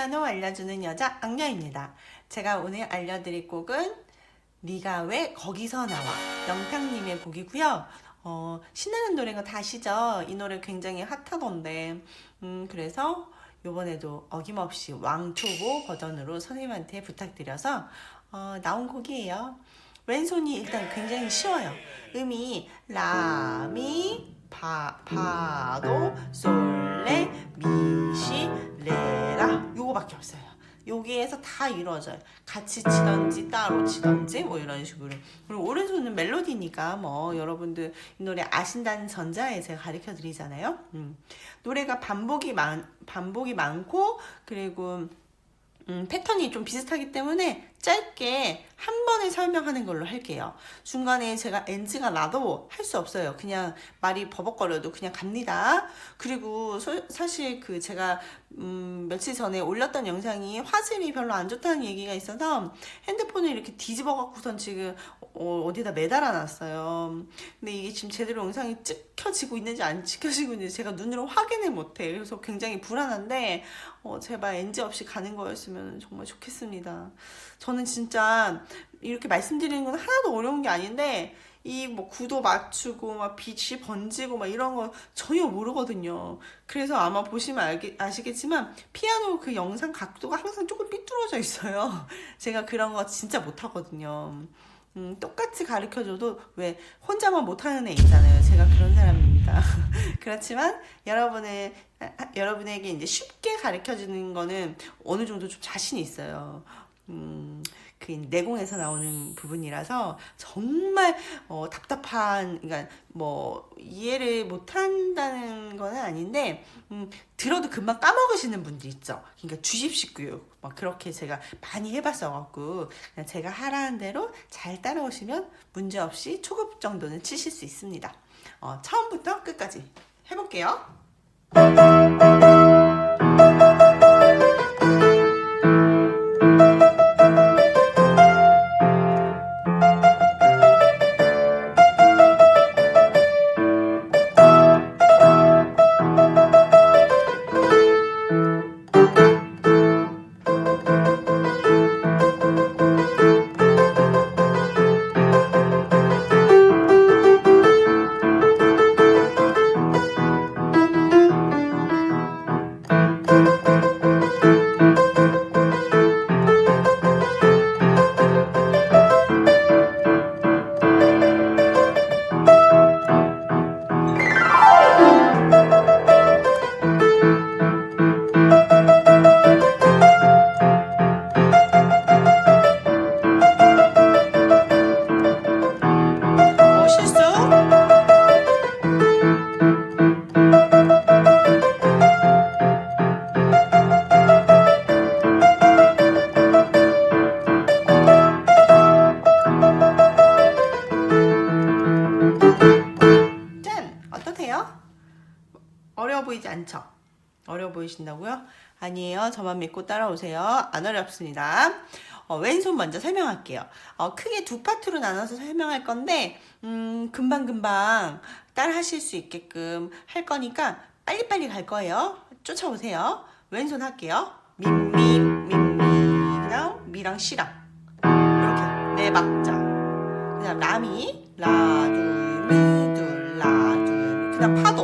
피아노 알려주는 여자 악녀입니다. 제가 오늘 알려드릴 곡은 네가 왜 거기서 나와 영탁님의 곡이고요. 어, 신나는 노래인 거다 아시죠? 이 노래 굉장히 핫하던데 음, 그래서 요번에도 어김없이 왕초보 버전으로 선생님한테 부탁드려서 어, 나온 곡이에요. 왼손이 일단 굉장히 쉬워요. 음이 라 미 파 파도 솔레 미시 레라 요거밖에 없어요. 여기에서 다 이루어져요. 같이 치던지 따로 치던지 뭐 이런 식으로. 그리고 오른손은 멜로디니까 뭐 여러분들 이 노래 아신다는 전자에 제가 가르쳐 드리잖아요. 음. 노래가 반복이 많 반복이 많고 그리고 음, 패턴이 좀 비슷하기 때문에 짧게 한 번에 설명하는 걸로 할게요. 중간에 제가 NG가 나도 할 수 없어요. 그냥 말이 버벅거려도 그냥 갑니다. 그리고 소- 사실 그 제가 음, 며칠 전에 올렸던 영상이 화질이 별로 안 좋다는 얘기가 있어서 핸드폰을 이렇게 뒤집어 갖고선 지금 어, 어디다 매달아 놨어요. 근데 이게 지금 제대로 영상이 찍혀지고 있는지 안 찍혀지고 있는지 제가 눈으로 확인을 못해. 그래서 굉장히 불안한데 어, 제발 NG 없이 가는 거였으면 정말 좋겠습니다. 저는 진짜 이렇게 말씀드리는 건 하나도 어려운 게 아닌데 이 뭐 구도 맞추고 막 빛이 번지고 막 이런 거 전혀 모르거든요. 그래서 아마 보시면 알게, 아시겠지만 피아노 그 영상 각도가 항상 조금 삐뚤어져 있어요. 제가 그런 거 진짜 못하거든요. 음, 똑같이 가르쳐줘도 왜 혼자만 못하는 애 있잖아요. 제가 그런 사람입니다. 그렇지만 여러분의 아, 여러분에게 이제 쉽게 가르쳐주는 거는 어느 정도 좀 자신이 있어요. 음, 그 내공에서 나오는 부분이라서 정말 어, 답답한, 그러니까 뭐 이해를 못한다는 건 아닌데 음, 들어도 금방 까먹으시는 분들 있죠. 그러니까 주십식 교육 막 그렇게 제가 많이 해봤어갖고 제가 하라는 대로 잘 따라오시면 문제 없이 초급 정도는 치실 수 있습니다. 어, 처음부터 끝까지 해볼게요. 어려워 보이신다고요? 아니에요. 저만 믿고 따라오세요. 안 어렵습니다. 어, 왼손 먼저 설명할게요. 어, 크게 두 파트로 나눠서 설명할 건데, 음, 금방금방 따라 하실 수 있게끔 할 거니까 빨리빨리 갈 거예요. 쫓아오세요. 왼손 할게요. 미, 미, 미, 미. 그 다음, 미랑 시랑. 이렇게 네 박자. 그 다음, 라미. 라, 둘, 미, 둘, 라, 둘. 그 다음, 파도.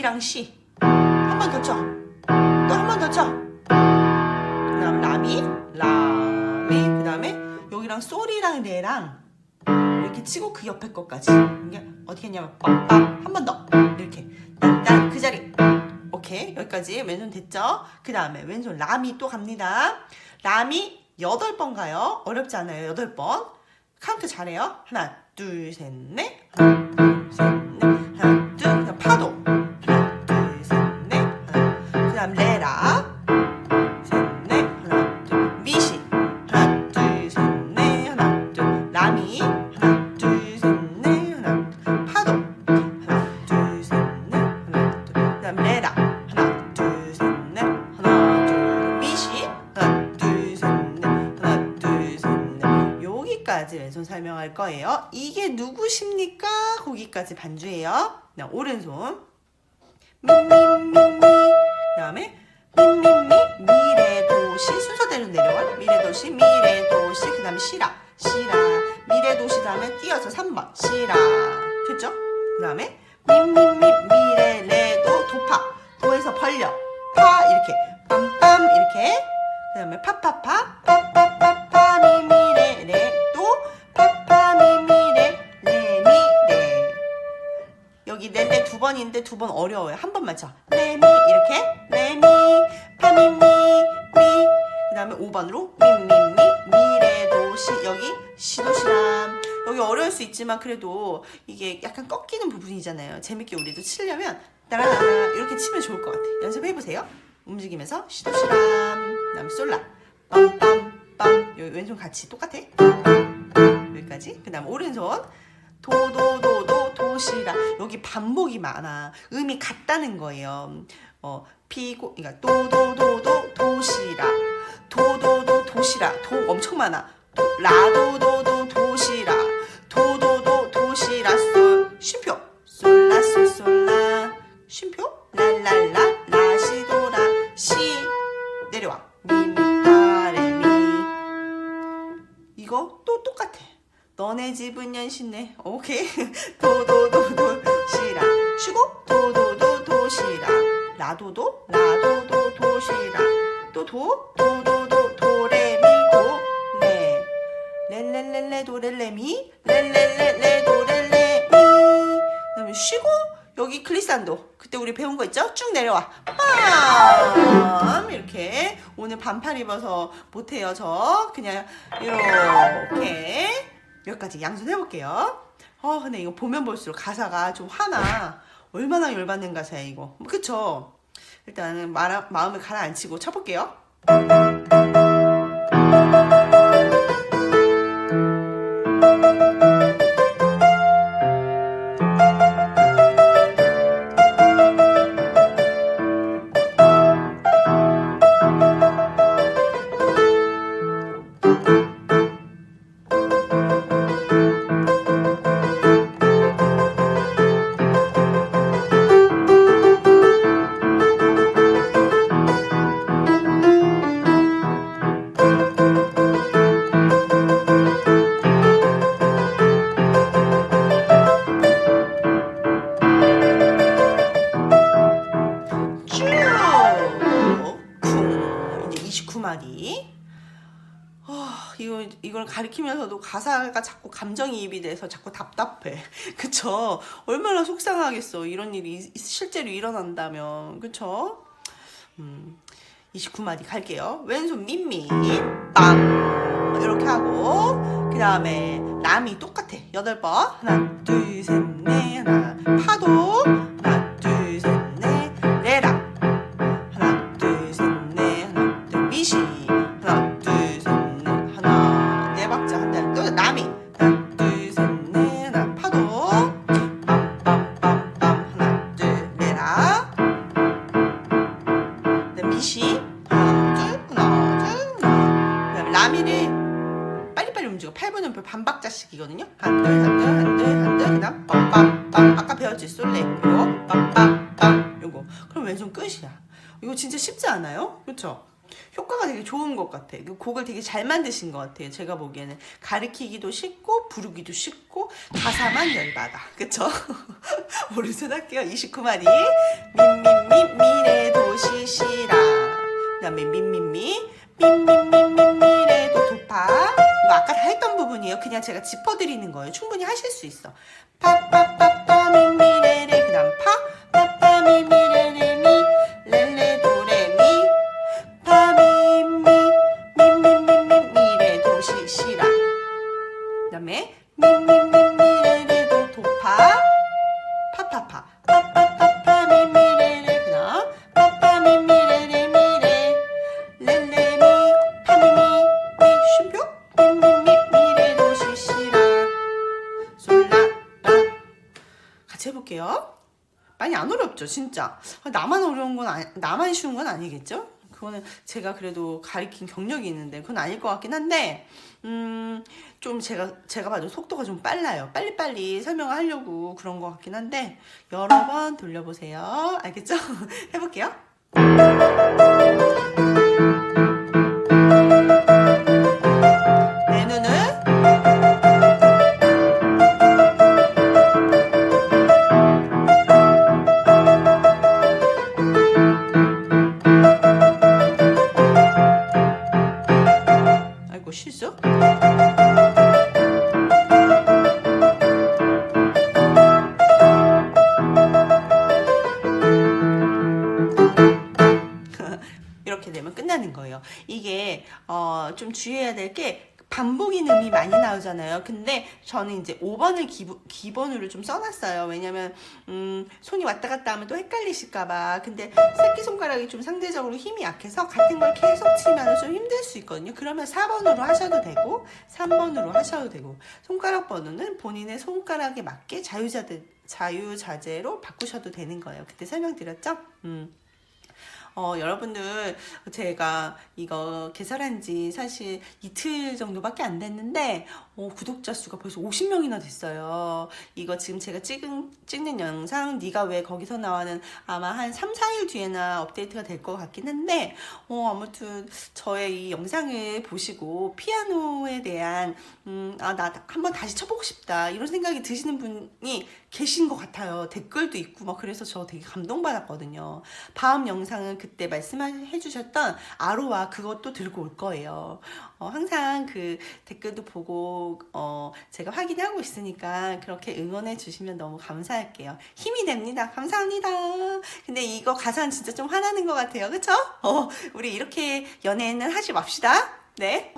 미랑 시. 한번 더 쳐. 또 한 번 더 쳐. 그다음 라미, 라미. 그다음에 여기랑 솔이랑 레랑 이렇게 치고 그 옆에 것까지. 이게 어떻게 했냐면 빡빡 한번 더. 이렇게 딴딴 그 자리. 오케이 여기까지 왼손 됐죠? 그 다음에 왼손 라미 또 갑니다. 라미 여덟 번 가요. 어렵지 않아요. 여덟 번. 카운트 잘해요. 하나, 둘, 셋, 넷. 하나, 둘, 셋, 레라. 하나, 둘, 셋, 넷. 하나, 둘, 미시. 하나, 둘, 셋, 넷. 하나, 둘, 셋, 넷. 여기까지 왼손 살 설명할 거예요. 이게 누구십니까? 거기까지 반주예요. 자, 오른손. 미미미미. 그다음에 미미미 미래도시 순서대로 내려와. 미래도시 미래도시 그다음에 시라 시라 미래도시 다음에 띄어서 3번 시라 됐죠? 그다음에 미미미 미래 레 도 도파 도에서 벌려 파 이렇게. 빰빰 이렇게. 그 다음에 파파파. 파파파파 미미레 레도 파파 미미레 레미레 여기 레레 두 번인데 두 번 어려워요. 한 번만 쳐. 레미 이렇게. 레미. 파미미 미. 그 다음에 5번으로 미미미 미래도시. 여기 시도시람. 여기 어려울 수 있지만 그래도 이게 약간 꺾이는 부분이잖아요. 재밌게 우리도 치려면 따라라라 이렇게 치면 좋을 것 같아요. 연습해 보세요. 움직이면서 시도시람 그다음에 솔라 빰빰빰 여기 왼손 같이 똑같아. 여기까지. 그다음 오른손 도도도도 도시라 여기 반복이 많아 음이 같다는 거예요 어 피고 그러니까 도도도도 도시라 도도도 도시라 도 엄청 많아 도, 라도도도 도시라 도도도 도시라 솔 쉼표 쉼표 랄랄라 라시도라 시 내려와 미미파레미 이거 또 똑같아. 너네 집은 연신내. 오케이. 도도도도 시라. 쉬고 도도도 도 시라. 라도도 라도도 도시라. 또 도 도도도 도레미 도레. 렐렐렐레 도렐레미 렐렐렐레 도렐레미. 그다음에 쉬고 여기 글리산도. 그때 우리 배운 거 있죠? 쭉 내려와. 빰! 이렇게 오늘 반팔 입어서 못해요 저. 그냥 이렇게 여기까지 양손 해볼게요. 어 근데 이거 보면 볼수록 가사가 좀 화나. 얼마나 열받는 가사야 이거. 그쵸? 일단은 마, 마음을 가라앉히고 쳐볼게요 이제 29마디 아, 이거 이걸 가리키면서도 가사가 자꾸 감정이입이 돼서 자꾸 답답해. 그쵸? 얼마나 속상하겠어. 이런 일이 이- 실제로 일어난다면. 그쵸? 음, 29마디 갈게요. 왼손 민미, 빵! 이렇게 하고, 그 다음에 라미 똑같아. 여덟 번. 하나, 둘, 셋, 넷. 움직여 8분 연표 반박자씩이거든요 한들 한들 한들 한들 그다음 빰빰빰 아까 배웠지 솔레 요거 빰빰빰 요거 그럼 왼손 끝이야 이거 진짜 쉽지 않아요? 그렇죠? 효과가 되게 좋은 것 같아. 이 곡을 되게 잘 만드신 것 같아요. 제가 보기에는 가르키기도 쉽고 부르기도 쉽고 가사만 열받아. 그쵸? 오른손 할게요. 29마디 민민미 미래 도시 시라 그 다음에 민민미 민민미미 미래도 도파 이거 아까 다 했던 부분이에요. 그냥 제가 짚어드리는 거예요. 충분히 하실 수 있어. 파파 같이 해볼게요. 많이 안 어렵죠, 진짜. 아, 나만 어려운 건 아니, 나만 쉬운 건 아니겠죠? 그거는 제가 그래도 가리킨 경력이 있는데 그건 아닐 것 같긴 한데 음, 좀 제가 제가 봐도 속도가 좀 빨라요. 빨리빨리 설명을 하려고 그런 것 같긴 한데 여러 번 돌려보세요. 알겠죠? 해볼게요. 어, 좀 주의해야 될게 반복인 음이 많이 나오잖아요. 근데 저는 이제 5번을 기부, 기본으로 좀 써놨어요. 왜냐면 음, 손이 왔다 갔다 하면 또 헷갈리실까봐. 근데 새끼손가락이 좀 상대적으로 힘이 약해서 같은 걸 계속 치면 좀 힘들 수 있거든요. 그러면 4번으로 하셔도 되고 3번으로 하셔도 되고 손가락 번호는 본인의 손가락에 맞게 자유자재, 자유자재로 바꾸셔도 되는 거예요. 그때 설명드렸죠? 음. 어, 여러분들, 제가 이거 개설한 지 사실 이틀 정도밖에 안 됐는데, 어, 구독자 수가 벌써 50명이나 됐어요. 이거 지금 제가 찍은, 찍는 영상, 네가 왜 거기서 나와는 아마 한 3, 4일 뒤에나 업데이트가 될 것 같긴 한데, 어, 아무튼 저의 이 영상을 보시고 피아노에 대한, 음, 아, 나 한번 다시 쳐보고 싶다. 이런 생각이 드시는 분이 계신 것 같아요. 댓글도 있고, 막 그래서 저 되게 감동받았거든요. 다음 영상은 그때 말씀해 주셨던 아로와 그것도 들고 올 거예요. 어, 항상 그 댓글도 보고 어, 제가 확인하고 있으니까 그렇게 응원해 주시면 너무 감사할게요. 힘이 됩니다. 감사합니다. 근데 이거 가사는 진짜 좀 화나는 것 같아요. 그쵸? 어, 우리 이렇게 연애는 하지 맙시다. 네.